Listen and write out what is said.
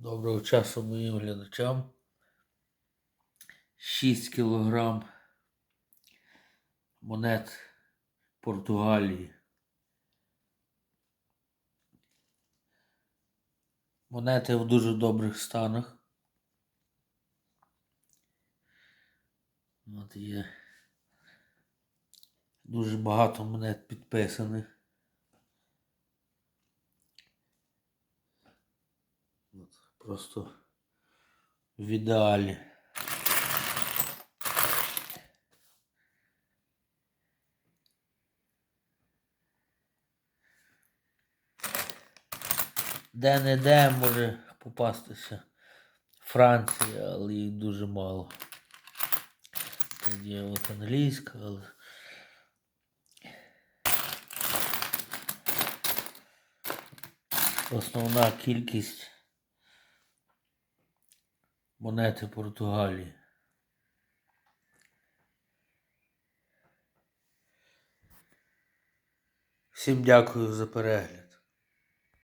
Доброго часу моїм глядачам. 6 кілограм монет Португалії. Монети в дуже добрих станах. От є дуже багато монет підписаних. От, Просто в ідеалі. Де-не-де може попастися Франція, але їх дуже мало. Є от англійська, але. Основна кількість монети Португалії. Всім дякую за перегляд.